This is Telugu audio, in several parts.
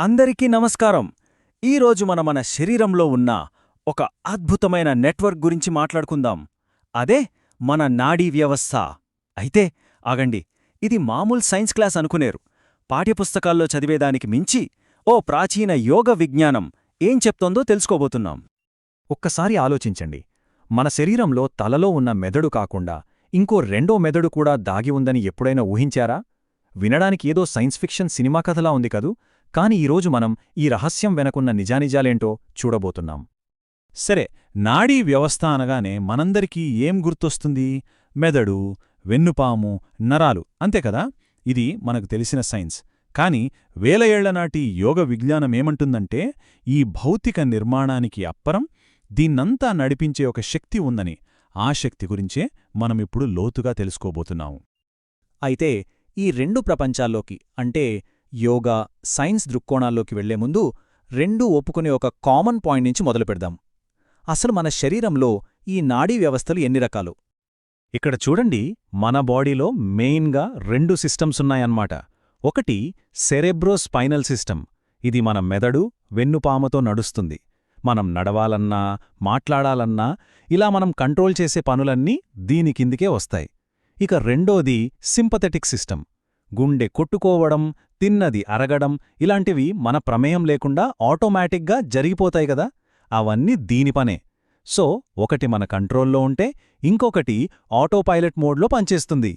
అందరికీ నమస్కారం. ఈరోజు మన మన శరీరంలో ఉన్న ఒక అద్భుతమైన నెట్వర్క్ గురించి మాట్లాడుకుందాం. అదే మన నాడీ వ్యవస్థ. అయితే ఆగండి. ఇది మామూలు సైన్స్ క్లాస్ అనుకునేరు. పాఠ్యపుస్తకాల్లో చదివేదానికి మించి ఓ ప్రాచీన యోగ విజ్ఞానం ఏం చెప్తోందో తెలుసుకోబోతున్నాం. ఒక్కసారి ఆలోచించండి. మన శరీరంలో తలలో ఉన్న మెదడు కాకుండా ఇంకో రెండో మెదడు కూడా దాగి ఉందని ఎప్పుడైనా ఊహించారా? వినడానికి ఏదో సైన్స్ ఫిక్షన్ సినిమా కథలా ఉంది కదూ? కాని ఈరోజు మనం ఈ రహస్యం వెనకున్న నిజానిజాలేంటో చూడబోతున్నాం. సరే నాడీ వ్యవస్థ అనగానే మనందరికీ ఏం గుర్తొస్తుంది? మెదడు వెన్నుపాము నరాలు అంతేకదా ఇది మనకు తెలిసిన సైన్స్. కాని వేల ఏళ్ళనాటి యోగ విజ్ఞానమేమంటుందంటే ఈ భౌతిక నిర్మాణానికి అప్పరం దీన్నంతా నడిపించే ఒక శక్తి ఉందని. ఆ శక్తి గురించే మనమిప్పుడు లోతుగా తెలుసుకోబోతున్నాము. అయితే ఈ రెండు ప్రపంచాల్లోకి అంటే యోగా సైన్స్ దృక్కోణాల్లోకి వెళ్ళే ముందు రెండూ ఒప్పుకునే ఒక కామన్ పాయింట్ నుంచి మొదలు పెడదాం. అసలు మన శరీరంలో ఈ నాడీ వ్యవస్థలు ఎన్ని రకాలు? ఇక్కడ చూడండి మన బాడీలో మెయిన్గా రెండు సిస్టమ్స్ ఉన్నాయన్నమాట. ఒకటి సెరెబ్రోస్పైనల్ సిస్టమ్. ఇది మన మెదడు వెన్నుపామతో నడుస్తుంది. మనం నడవాలన్నా మాట్లాడాలన్నా ఇలా మనం కంట్రోల్ చేసే పనులన్నీ దీని కిందికే వస్తాయి. ఇక రెండోది సింపథెటిక్ సిస్టమ్. గుండె కొట్టుకోవడం తిన్నది అరగడం ఇలాంటివి మన ప్రమేయం లేకుండా ఆటోమేటిక్గా జరిగిపోతాయి కదా. అవన్నీ దీని పనే. సో ఒకటి మన కంట్రోల్లో ఉంటే ఇంకొకటి ఆటోపైలట్ మోడ్లో పనిచేస్తుంది.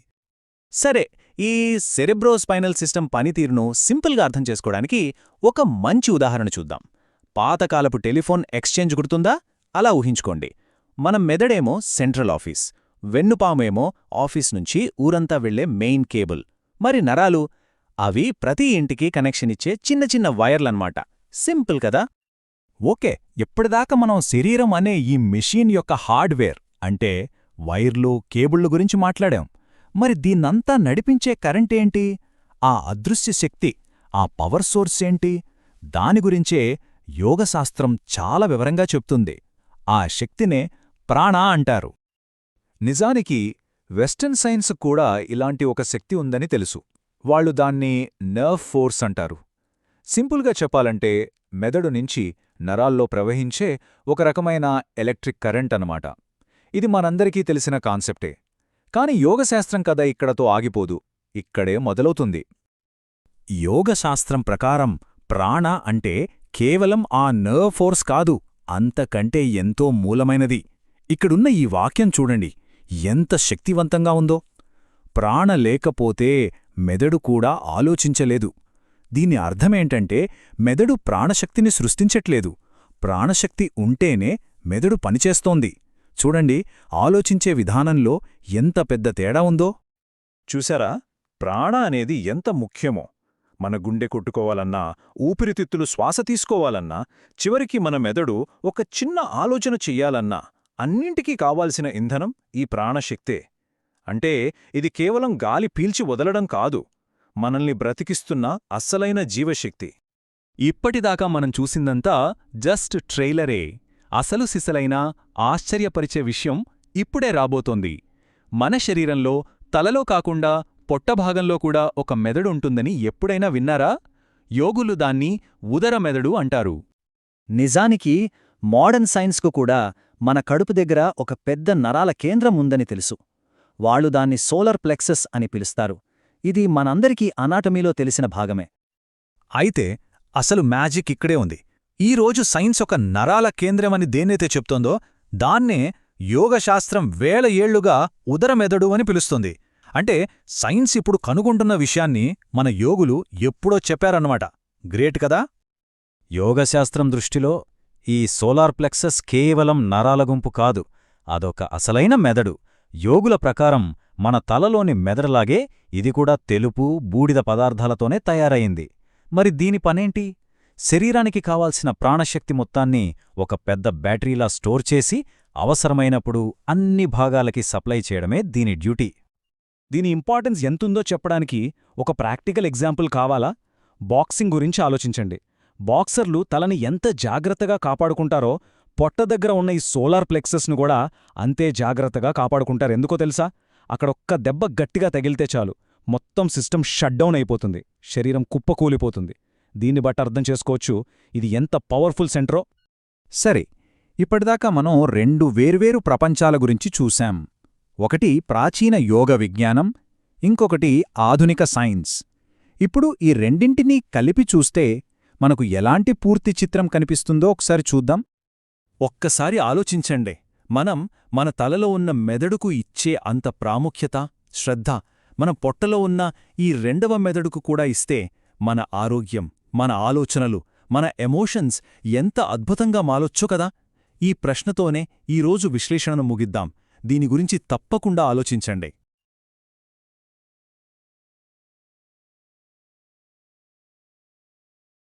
సరే ఈ సెరెబ్రోస్పైనల్ సిస్టమ్ పనితీరును సింపుల్గా అర్థం చేసుకోవడానికి ఒక మంచి ఉదాహరణ చూద్దాం. పాతకాలపు టెలిఫోన్ ఎక్స్చేంజ్ గుర్తుందా? అలా ఊహించుకోండి. మన మెదడేమో సెంట్రల్ ఆఫీస్ వెన్నుపామేమో ఆఫీస్ నుంచి ఊరంతా వెళ్ళే మెయిన్ కేబుల్. మరి నరాలు? అవి ప్రతి ఇంటికి కనెక్షన్ ఇచ్చే చిన్న చిన్న వైర్లన్నమాట. సింపుల్ కదా? ఓకే ఎప్పటిదాకా మనం శరీరం అనే ఈ మెషీన్ యొక్క హార్డ్వేర్ అంటే వైర్లు కేబుళ్ళు గురించి మాట్లాడాం. మరి దీన్నంతా నడిపించే కరెంటేంటి ఆ అదృశ్య శక్తి ఆ పవర్ సోర్స్ ఏంటి? దాని గురించే యోగశాస్త్రం చాలా వివరంగా చెప్తుంది. ఆ శక్తినే ప్రాణ అంటారు. నిజానికి వెస్టర్న్ సైన్స్ కూడా ఇలాంటి ఒక శక్తి ఉందని తెలుసు. వాళ్ళు దాన్ని నర్వ్ ఫోర్స్ అంటారు. సింపుల్గా చెప్పాలంటే మెదడు నుంచి నరాల్లో ప్రవహించే ఒక రకమైన ఎలక్ట్రిక్ కరెంట్ అన్నమాట. ఇది మనందరికీ తెలిసిన కాన్సెప్టే. కాని యోగశాస్త్రం కథ ఇక్కడతో ఆగిపోదు. ఇక్కడే మొదలవుతుంది. యోగశాస్త్రం ప్రకారం ప్రాణ అంటే కేవలం ఆ నర్వ్ ఫోర్స్ కాదు అంతకంటే ఎంతో మూలమైనది. ఇక్కడున్న ఈ వాక్యం చూడండి. ఎంత శక్తివంతంగా ఉందో. ప్రాణ లేకపోతే మెదడు కూడా ఆలోచించలేదు. దీని అర్థమేంటంటే మెదడు ప్రాణశక్తిని సృష్టించట్లేదు. ప్రాణశక్తి ఉంటేనే మెదడు పనిచేస్తోంది. చూడండి ఆలోచించే విధానంలో ఎంత పెద్ద తేడా ఉందో. చూసారా ప్రాణ అనేది ఎంత ముఖ్యమో. మన గుండె కొట్టుకోవాలన్నా ఊపిరితిత్తులు శ్వాస తీసుకోవాలన్నా చివరికి మన మెదడు ఒక చిన్న ఆలోచన చెయ్యాలన్నా అన్నింటికీ కావాల్సిన ఇంధనం ఈ ప్రాణశక్తే. అంటే ఇది కేవలం గాలి పీల్చి వదలడం కాదు మనల్ని బ్రతికిస్తున్న అస్సలైన జీవశక్తి. ఇప్పటిదాకా మనం చూసిందంతా జస్ట్ ట్రైలరే. అసలు సిసలైన ఆశ్చర్యపరిచే విషయం ఇప్పుడే రాబోతోంది. మన శరీరంలో తలలో కాకుండా పొట్టభాగంలో కూడా ఒక మెదడు ఉంటుందని ఎప్పుడైనా విన్నారా? యోగులు దాన్ని ఉదర మెదడు అంటారు. నిజానికి మోడర్న్ సైన్స్కు కూడా మన కడుపు దగ్గర ఒక పెద్ద నరాల కేంద్రం ఉందని తెలుసు. వాళ్ళు దాన్ని సోలర్ ప్లెక్సస్ అని పిలుస్తారు. ఇది మనందరికీ అనాటమీలో తెలిసిన భాగమే. అయితే అసలు మ్యాజిక్ ఇక్కడే ఉంది. ఈరోజు సైన్స్ ఒక నరాల కేంద్రమని దేన్నైతే చెప్తోందో దాన్నే యోగశాస్త్రం వేల ఏళ్ళుగా ఉదరమెదడు అని పిలుస్తుంది. అంటే సైన్స్ ఇప్పుడు కనుగొంటున్న విషయాన్ని మన యోగులు ఎప్పుడో చెప్పారన్నమాట. గ్రేట్ కదా? యోగశాస్త్రం దృష్టిలో ఈ సోలార్ ప్లెక్సస్ కేవలం నరాల గుంపు కాదు అదొక అసలైన మెదడు. యోగుల ప్రకారం మన తలలోని మెదడులాగే ఇది కూడా తెలుపు బూడిద పదార్థాలతోనే తయారయింది. మరి దీని పనేంటి? శరీరానికి కావాల్సిన ప్రాణశక్తి మొత్తాన్ని ఒక పెద్ద బ్యాటరీలా స్టోర్ చేసి అవసరమైనప్పుడు అన్ని భాగాలకి సప్లై చేయడమే దీని డ్యూటీ. దీని ఇంపార్టెన్స్ ఎంతుందో చెప్పడానికి ఒక ప్రాక్టికల్ ఎగ్జాంపుల్ కావాలా? బాక్సింగ్ గురించి ఆలోచించండి. బాక్సర్లు తలని ఎంత జాగ్రత్తగా కాపాడుకుంటారో పొట్ట దగ్గర ఉన్న ఈ సోలార్ ప్లెక్సెస్ను కూడా అంతే జాగ్రత్తగా కాపాడుకుంటారు. ఎందుకో తెలుసా? అక్కడొక్క దెబ్బ గట్టిగా తగిలితే చాలు. మొత్తం సిస్టమ్ షట్డౌన్ అయిపోతుంది. శరీరం కుప్పకూలిపోతుంది. దీన్ని బట్టి అర్థం చేసుకోవచ్చు ఇది ఎంత పవర్ఫుల్ సెంటరో. సరే ఇప్పటిదాకా మనం రెండు వేర్వేరు ప్రపంచాల గురించి చూశాం. ఒకటి ప్రాచీన యోగ విజ్ఞానం ఇంకొకటి ఆధునిక సైన్స్. ఇప్పుడు ఈ రెండింటినీ కలిపి చూస్తే మనకు ఎలాంటి పూర్తి చిత్రం కనిపిస్తుందో ఒకసారి చూద్దాం. ఒక్కసారి ఆలోచించండి. మనం మన తలలో ఉన్న మెదడుకు ఇచ్చే అంత ప్రాముఖ్యత శ్రద్ధ మన పొట్టలో ఉన్న ఈ రెండవ మెదడుకు కూడా ఇస్తే మన ఆరోగ్యం మన ఆలోచనలు మన ఎమోషన్స్ ఎంత అద్భుతంగా మాలొచ్చో కదా? ఈ ప్రశ్నతోనే ఈరోజు విశ్లేషణను ముగిద్దాం. దీని గురించి తప్పకుండా ఆలోచించండి.